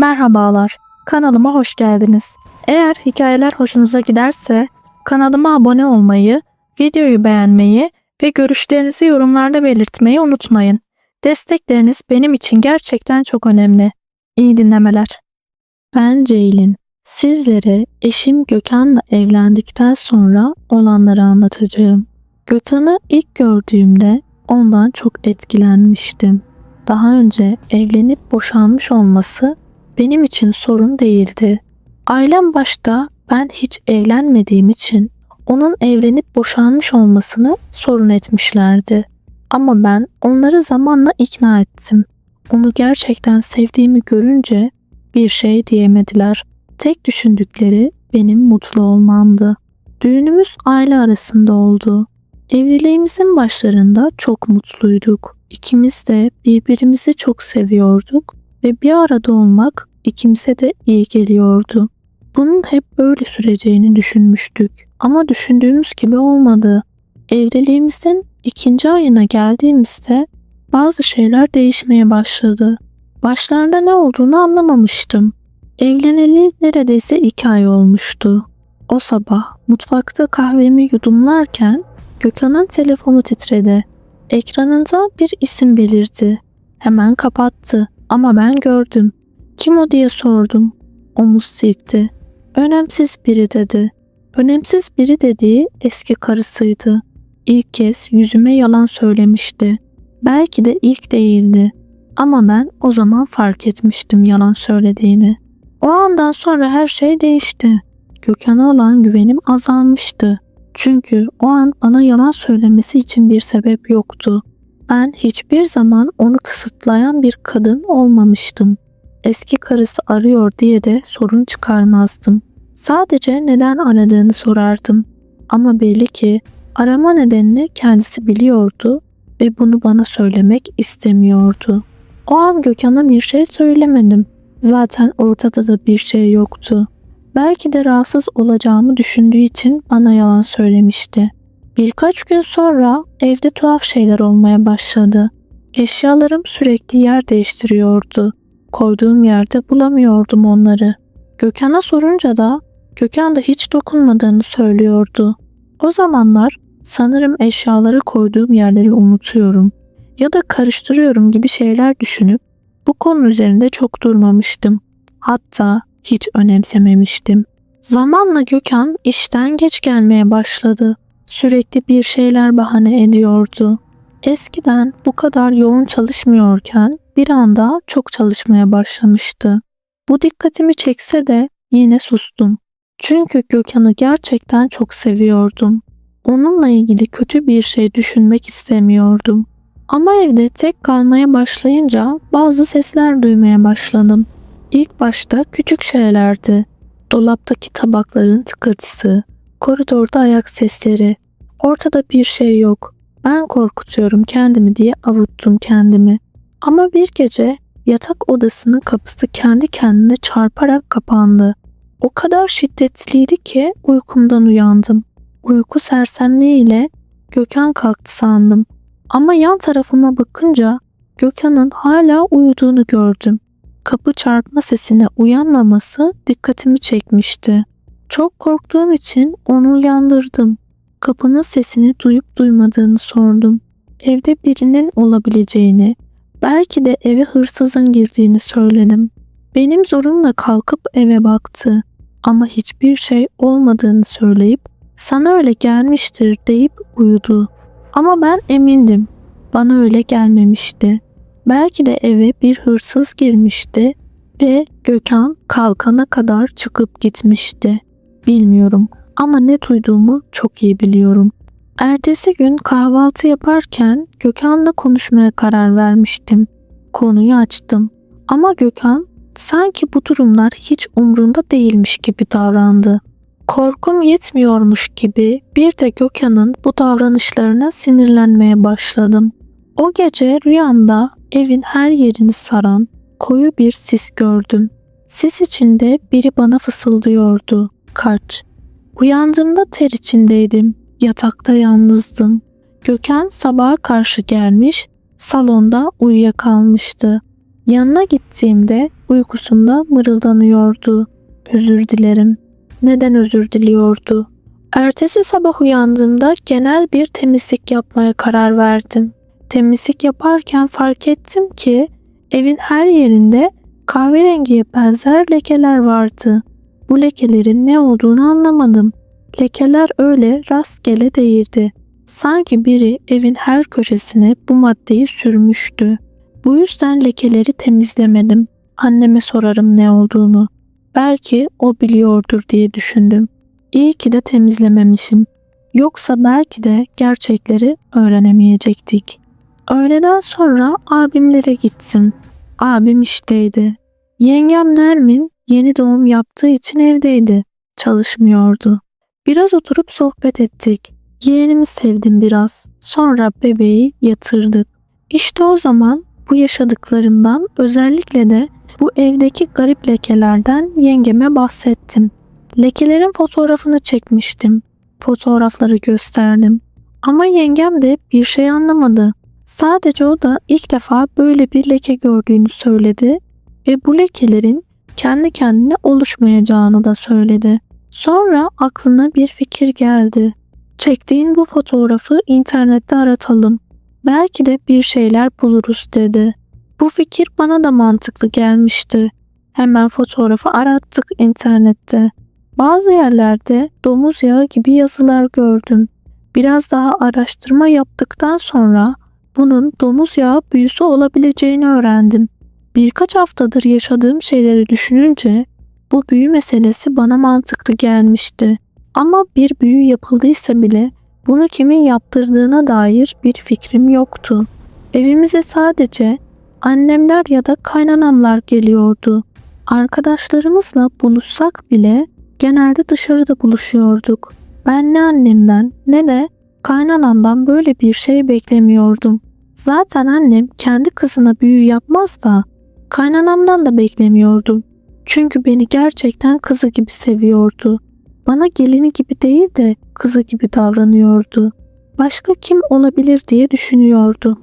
Merhabalar, kanalıma hoş geldiniz. Eğer hikayeler hoşunuza giderse kanalıma abone olmayı, videoyu beğenmeyi ve görüşlerinizi yorumlarda belirtmeyi unutmayın. Destekleriniz benim için gerçekten çok önemli. İyi dinlemeler. Ben Ceylin. Sizlere eşim Gökhan'la evlendikten sonra olanları anlatacağım. Gökhan'ı ilk gördüğümde ondan çok etkilenmiştim. Daha önce evlenip boşanmış olması benim için sorun değildi. Ailem başta ben hiç evlenmediğim için onun evlenip boşanmış olmasını sorun etmişlerdi. Ama ben onları zamanla ikna ettim. Onu gerçekten sevdiğimi görünce bir şey diyemediler. Tek düşündükleri benim mutlu olmamdı. Düğünümüz aile arasında oldu. Evliliğimizin başlarında çok mutluyduk. İkimiz de birbirimizi çok seviyorduk ve bir arada olmak ikimize de iyi geliyordu. Bunun hep böyle süreceğini düşünmüştük ama düşündüğümüz gibi olmadı. Evliliğimizin ikinci ayına geldiğimizde bazı şeyler değişmeye başladı. Başlarda ne olduğunu anlamamıştım. Evleneli neredeyse iki ay olmuştu. O sabah mutfakta kahvemi yudumlarken Gökhan'ın telefonu titredi. Ekranında bir isim belirdi. Hemen kapattı ama ben gördüm. Kim o diye sordum. Omuz silkti. Önemsiz biri dedi. Önemsiz biri dediği eski karısıydı. İlk kez yüzüme yalan söylemişti. Belki de ilk değildi. Ama ben o zaman fark etmiştim yalan söylediğini. O andan sonra her şey değişti. Gökhan'a olan güvenim azalmıştı. Çünkü o an bana yalan söylemesi için bir sebep yoktu. Ben hiçbir zaman onu kısıtlayan bir kadın olmamıştım. Eski karısı arıyor diye de sorun çıkarmazdım. Sadece neden aradığını sorardım. Ama belli ki arama nedenini kendisi biliyordu ve bunu bana söylemek istemiyordu. O an Gökhan'a bir şey söylemedim. Zaten ortada da bir şey yoktu. Belki de rahatsız olacağımı düşündüğü için bana yalan söylemişti. Birkaç gün sonra evde tuhaf şeyler olmaya başladı. Eşyalarım sürekli yer değiştiriyordu. Koyduğum yerde bulamıyordum onları. Gökhan'a sorunca da Gökhan da hiç dokunmadığını söylüyordu. O zamanlar sanırım eşyaları koyduğum yerleri unutuyorum ya da karıştırıyorum gibi şeyler düşünüp bu konu üzerinde çok durmamıştım. Hatta hiç önemsememiştim. Zamanla Gökhan işten geç gelmeye başladı. Sürekli bir şeyler bahane ediyordu. Eskiden bu kadar yoğun çalışmıyorken bir anda çok çalışmaya başlamıştı. Bu dikkatimi çekse de yine sustum. Çünkü Gökhan'ı gerçekten çok seviyordum. Onunla ilgili kötü bir şey düşünmek istemiyordum. Ama evde tek kalmaya başlayınca bazı sesler duymaya başladım. İlk başta küçük şeylerdi. Dolaptaki tabakların tıkırtısı, koridorda ayak sesleri. Ortada bir şey yok. Ben korkutuyorum kendimi diye avuttum kendimi. Ama bir gece yatak odasının kapısı kendi kendine çarparak kapandı. O kadar şiddetliydi ki uykumdan uyandım. Uyku sersemliğiyle Gökhan kalktı sandım. Ama yan tarafıma bakınca Gökhan'ın hala uyuduğunu gördüm. Kapı çarpma sesine uyanmaması dikkatimi çekmişti. Çok korktuğum için onu uyandırdım. Kapının sesini duyup duymadığını sordum. Evde birinin olabileceğini, belki de eve hırsızın girdiğini söyledim. Benim zorumla kalkıp eve baktı ama hiçbir şey olmadığını söyleyip sana öyle gelmiştir deyip uyudu. Ama ben emindim. Bana öyle gelmemişti. Belki de eve bir hırsız girmişti ve Gökhan kalkana kadar çıkıp gitmişti. Bilmiyorum ama ne duyduğumu çok iyi biliyorum. Ertesi gün kahvaltı yaparken Gökhan'la konuşmaya karar vermiştim. Konuyu açtım. Ama Gökhan sanki bu durumlar hiç umrunda değilmiş gibi davrandı. Korkum yetmiyormuş gibi bir de Gökhan'ın bu davranışlarına sinirlenmeye başladım. O gece rüyamda evin her yerini saran koyu bir sis gördüm. Sis içinde biri bana fısıldıyordu. Kaç. Uyandığımda ter içindeydim. Yatakta yalnızdım. Gökhan sabaha karşı gelmiş, salonda uyuyakalmıştı. Yanına gittiğimde uykusunda mırıldanıyordu. Özür dilerim. Neden özür diliyordu? Ertesi sabah uyandığımda genel bir temizlik yapmaya karar verdim. Temizlik yaparken fark ettim ki evin her yerinde kahverengiye benzer lekeler vardı. Bu lekelerin ne olduğunu anlamadım. Lekeler öyle rastgele değildi. Sanki biri evin her köşesine bu maddeyi sürmüştü. Bu yüzden lekeleri temizlemedim. Anneme sorarım ne olduğunu. Belki o biliyordur diye düşündüm. İyi ki de temizlememişim. Yoksa belki de gerçekleri öğrenemeyecektik. Öğleden sonra abimlere gittim. Abim işteydi. Yengem Nermin yeni doğum yaptığı için evdeydi. Çalışmıyordu. Biraz oturup sohbet ettik. Yeğenimi sevdim biraz. Sonra bebeği yatırdık. İşte o zaman bu yaşadıklarımdan özellikle de bu evdeki garip lekelerden yengeme bahsettim. Lekelerin fotoğrafını çekmiştim. Fotoğrafları gösterdim. Ama yengem de bir şey anlamadı. Sadece o da ilk defa böyle bir leke gördüğünü söyledi ve bu lekelerin kendi kendine oluşmayacağını da söyledi. Sonra aklına bir fikir geldi. Çektiğin bu fotoğrafı internette aratalım. Belki de bir şeyler buluruz dedi. Bu fikir bana da mantıklı gelmişti. Hemen fotoğrafı arattık internette. Bazı yerlerde domuz yağı gibi yazılar gördüm. Biraz daha araştırma yaptıktan sonra bunun domuz yağı büyüsü olabileceğini öğrendim. Birkaç haftadır yaşadığım şeyleri düşününce bu büyü meselesi bana mantıklı gelmişti. Ama bir büyü yapıldıysa bile bunu kimin yaptırdığına dair bir fikrim yoktu. Evimize sadece annemler ya da kaynanamlar geliyordu. Arkadaşlarımızla buluşsak bile genelde dışarıda buluşuyorduk. Ben ne annemden ne de kaynanamdan böyle bir şey beklemiyordum. Zaten annem kendi kızına büyü yapmaz da kaynanamdan da beklemiyordum. Çünkü beni gerçekten kızı gibi seviyordu. Bana gelini gibi değil de kızı gibi davranıyordu. Başka kim olabilir diye düşünüyordu.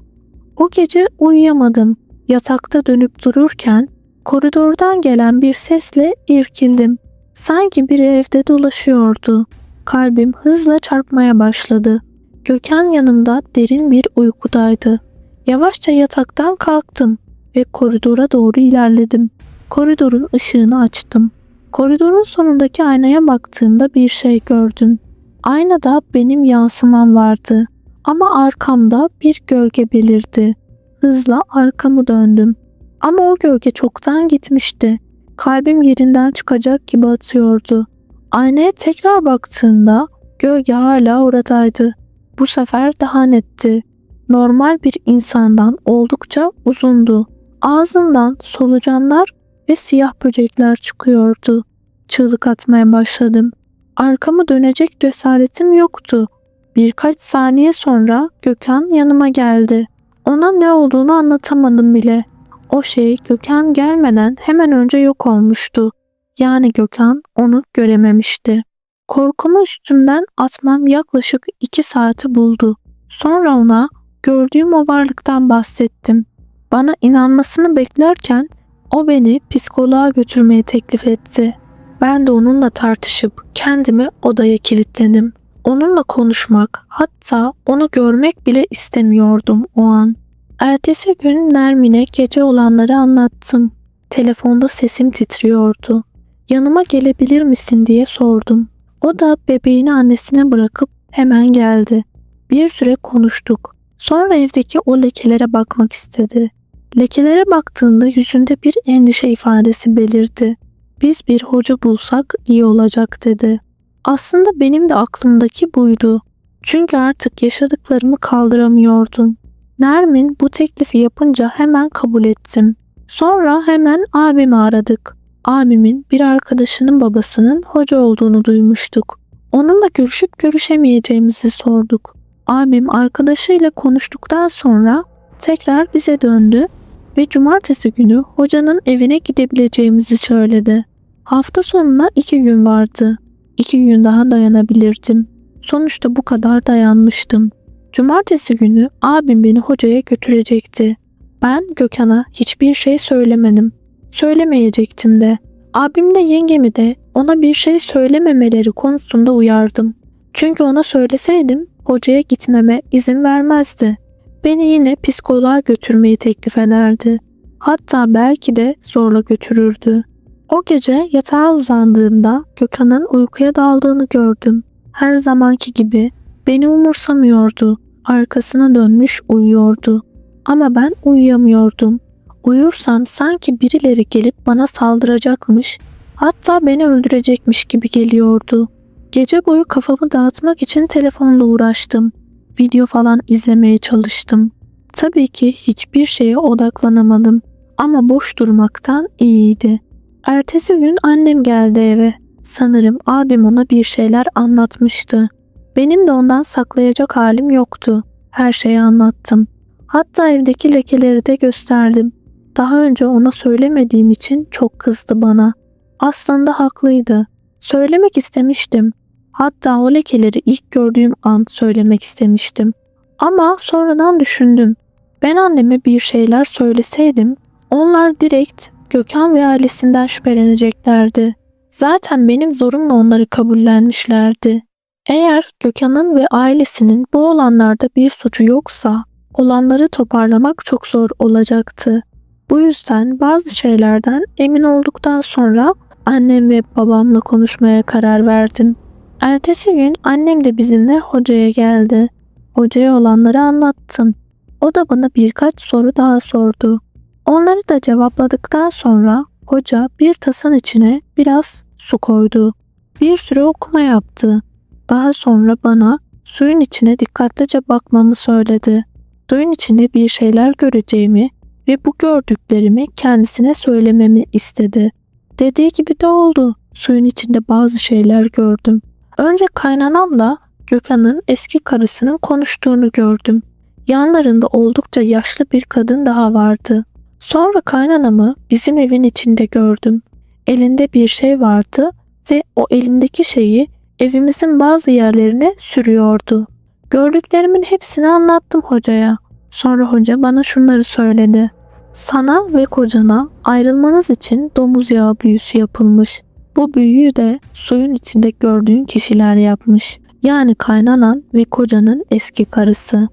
O gece uyuyamadım. Yatakta dönüp dururken koridordan gelen bir sesle irkildim. Sanki biri evde dolaşıyordu. Kalbim hızla çarpmaya başladı. Gökhan yanımda derin bir uykudaydı. Yavaşça yataktan kalktım ve koridora doğru ilerledim. Koridorun ışığını açtım. Koridorun sonundaki aynaya baktığımda bir şey gördüm. Aynada benim yansımam vardı ama arkamda bir gölge belirdi. Hızla arkamı döndüm. Ama o gölge çoktan gitmişti. Kalbim yerinden çıkacak gibi atıyordu. Aynaya tekrar baktığımda gölge hala oradaydı. Bu sefer daha netti. Normal bir insandan oldukça uzundu. Ağzından solucanlar ve siyah böcekler çıkıyordu. Çığlık atmaya başladım. Arkamı dönecek cesaretim yoktu. Birkaç saniye sonra Gökhan yanıma geldi. Ona ne olduğunu anlatamadım bile. O şey Gökhan gelmeden hemen önce yok olmuştu. Yani Gökhan onu görememişti. Korkumu üstümden atmam yaklaşık iki saati buldu. Sonra ona gördüğüm o varlıktan bahsettim. Bana inanmasını beklerken o beni psikoloğa götürmeye teklif etti. Ben de onunla tartışıp kendimi odaya kilitledim. Onunla konuşmak, hatta onu görmek bile istemiyordum o an. Ertesi gün Nermin'e gece olanları anlattım. Telefonda sesim titriyordu. Yanıma gelebilir misin diye sordum. O da bebeğini annesine bırakıp hemen geldi. Bir süre konuştuk. Sonra evdeki o lekelere bakmak istedi. Lekelere baktığında yüzünde bir endişe ifadesi belirdi. Biz bir hoca bulsak iyi olacak dedi. Aslında benim de aklımdaki buydu. Çünkü artık yaşadıklarımı kaldıramıyordum. Nermin bu teklifi yapınca hemen kabul ettim. Sonra hemen abimi aradık. Abimin bir arkadaşının babasının hoca olduğunu duymuştuk. Onunla görüşüp görüşemeyeceğimizi sorduk. Abim arkadaşıyla konuştuktan sonra tekrar bize döndü ve cumartesi günü hocanın evine gidebileceğimizi söyledi. Hafta sonuna iki gün vardı. İki gün daha dayanabilirdim. Sonuçta bu kadar dayanmıştım. Cumartesi günü abim beni hocaya götürecekti. Ben Gökhan'a hiçbir şey söylemedim. Söylemeyecektim de. Abimle yengemi de ona bir şey söylememeleri konusunda uyardım. Çünkü ona söyleseydim hocaya gitmeme izin vermezdi. Beni yine psikoloğa götürmeyi teklif ederdi. Hatta belki de zorla götürürdü. O gece yatağa uzandığımda Gökhan'ın uykuya daldığını gördüm. Her zamanki gibi beni umursamıyordu. Arkasına dönmüş uyuyordu. Ama ben uyuyamıyordum. Uyursam sanki birileri gelip bana saldıracakmış, hatta beni öldürecekmiş gibi geliyordu. Gece boyu kafamı dağıtmak için telefonla uğraştım. Video falan izlemeye çalıştım. Tabii ki hiçbir şeye odaklanamadım ama boş durmaktan iyiydi. Ertesi gün annem geldi eve. Sanırım abim ona bir şeyler anlatmıştı. Benim de ondan saklayacak halim yoktu. Her şeyi anlattım. Hatta evdeki lekeleri de gösterdim. Daha önce ona söylemediğim için çok kızdı bana. Aslında haklıydı. Söylemek istemiştim. Hatta o lekeleri ilk gördüğüm an söylemek istemiştim. Ama sonradan düşündüm. Ben anneme bir şeyler söyleseydim onlar direkt Gökhan ve ailesinden şüpheleneceklerdi. Zaten benim zorumla onları kabullenmişlerdi. Eğer Gökhan'ın ve ailesinin bu olanlarda bir suçu yoksa olanları toparlamak çok zor olacaktı. Bu yüzden bazı şeylerden emin olduktan sonra annem ve babamla konuşmaya karar verdim. Ertesi gün annem de bizimle hocaya geldi. Hocaya olanları anlattım. O da bana birkaç soru daha sordu. Onları da cevapladıktan sonra hoca bir tasanın içine biraz su koydu. Bir süre okuma yaptı. Daha sonra bana suyun içine dikkatlice bakmamı söyledi. Suyun içinde bir şeyler göreceğimi ve bu gördüklerimi kendisine söylememi istedi. Dediği gibi de oldu. Suyun içinde bazı şeyler gördüm. Önce kaynanamla Gökhan'ın eski karısının konuştuğunu gördüm. Yanlarında oldukça yaşlı bir kadın daha vardı. Sonra kaynanamı bizim evin içinde gördüm. Elinde bir şey vardı ve o elindeki şeyi evimizin bazı yerlerine sürüyordu. Gördüklerimin hepsini anlattım hocaya. Sonra hoca bana şunları söyledi. Sana ve kocana ayrılmanız için domuz yağı büyüsü yapılmış. Bu büyüyü de suyun içinde gördüğün kişiler yapmış. Yani kaynanan ve kocanın eski karısı.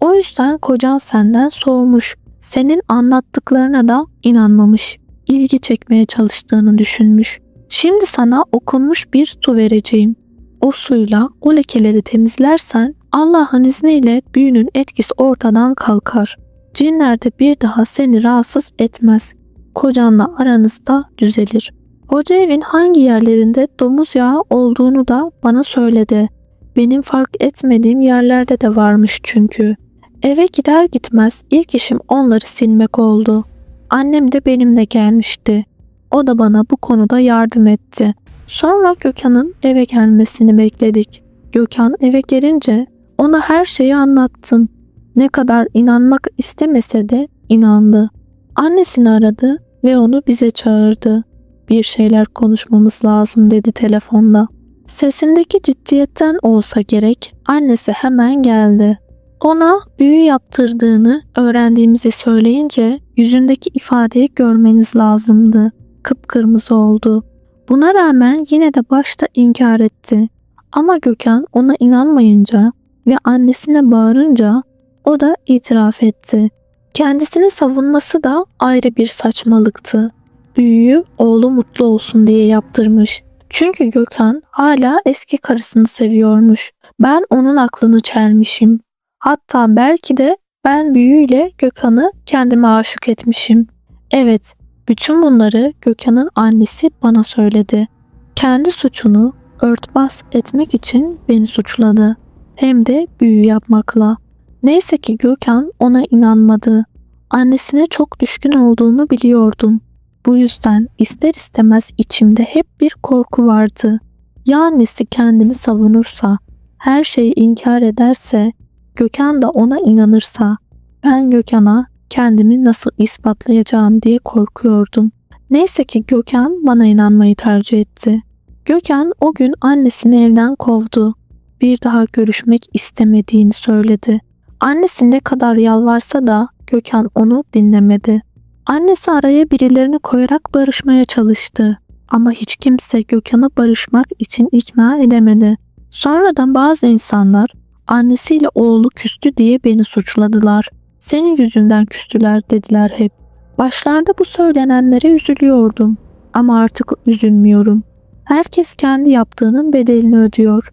O yüzden kocan senden soğumuş. Senin anlattıklarına da inanmamış. İlgi çekmeye çalıştığını düşünmüş. Şimdi sana okunmuş bir su vereceğim. O suyla o lekeleri temizlersen Allah'ın izniyle büyünün etkisi ortadan kalkar. Cinler de bir daha seni rahatsız etmez. Kocanla aranızda düzelir. Hoca evin hangi yerlerinde domuz yağı olduğunu da bana söyledi. Benim fark etmediğim yerlerde de varmış çünkü. Eve gider gitmez ilk işim onları silmek oldu. Annem de benimle gelmişti. O da bana bu konuda yardım etti. Sonra Gökhan'ın eve gelmesini bekledik. Gökhan eve gelince ona her şeyi anlattım. Ne kadar inanmak istemese de inandı. Annesini aradı ve onu bize çağırdı. Bir şeyler konuşmamız lazım dedi telefonda. Sesindeki ciddiyetten olsa gerek annesi hemen geldi. Ona büyü yaptırdığını öğrendiğimizi söyleyince yüzündeki ifadeyi görmeniz lazımdı. Kıpkırmızı oldu. Buna rağmen yine de başta inkar etti. Ama Gökhan ona inanmayınca ve annesine bağırınca o da itiraf etti. Kendisini savunması da ayrı bir saçmalıktı. Büyüyü oğlu mutlu olsun diye yaptırmış. Çünkü Gökhan hala eski karısını seviyormuş. Ben onun aklını çelmişim. Hatta belki de ben büyüyle Gökhan'ı kendime aşık etmişim. Evet, bütün bunları Gökhan'ın annesi bana söyledi. Kendi suçunu örtbas etmek için beni suçladı. Hem de büyü yapmakla. Neyse ki Gökhan ona inanmadı. Annesine çok düşkün olduğunu biliyordum. Bu yüzden ister istemez içimde hep bir korku vardı. Ya annesi kendini savunursa, her şeyi inkar ederse, Gökhan da ona inanırsa, ben Gökhan'a kendimi nasıl ispatlayacağım diye korkuyordum. Neyse ki Gökhan bana inanmayı tercih etti. Gökhan o gün annesini evden kovdu. Bir daha görüşmek istemediğini söyledi. Annesi ne kadar yalvarsa da Gökhan onu dinlemedi. Annesi araya birilerini koyarak barışmaya çalıştı. Ama hiç kimse Gökhan'ı barışmak için ikna edemedi. Sonradan bazı insanlar annesiyle oğlu küstü diye beni suçladılar. Senin yüzünden küstüler dediler hep. Başlarda bu söylenenlere üzülüyordum. Ama artık üzülmüyorum. Herkes kendi yaptığının bedelini ödüyor.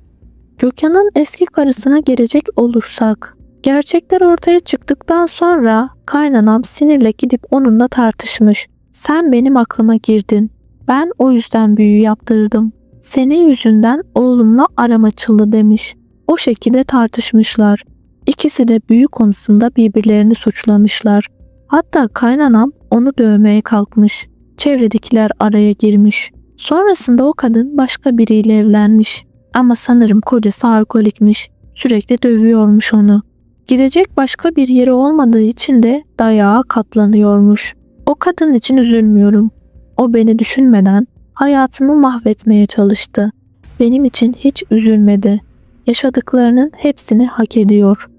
Gökhan'ın eski karısına gelecek olursak, gerçekler ortaya çıktıktan sonra kaynanam sinirle gidip onunla tartışmış. Sen benim aklıma girdin. Ben o yüzden büyü yaptırdım. Senin yüzünden oğlumla aram açıldı demiş. O şekilde tartışmışlar. İkisi de büyü konusunda birbirlerini suçlamışlar. Hatta kaynanam onu dövmeye kalkmış. Çevredekiler araya girmiş. Sonrasında o kadın başka biriyle evlenmiş. Ama sanırım kocası alkolikmiş. Sürekli dövüyormuş onu. Gidecek başka bir yeri olmadığı için de dayağa katlanıyormuş. O kadın için üzülmüyorum. O beni düşünmeden hayatımı mahvetmeye çalıştı. Benim için hiç üzülmedi. Yaşadıklarının hepsini hak ediyor.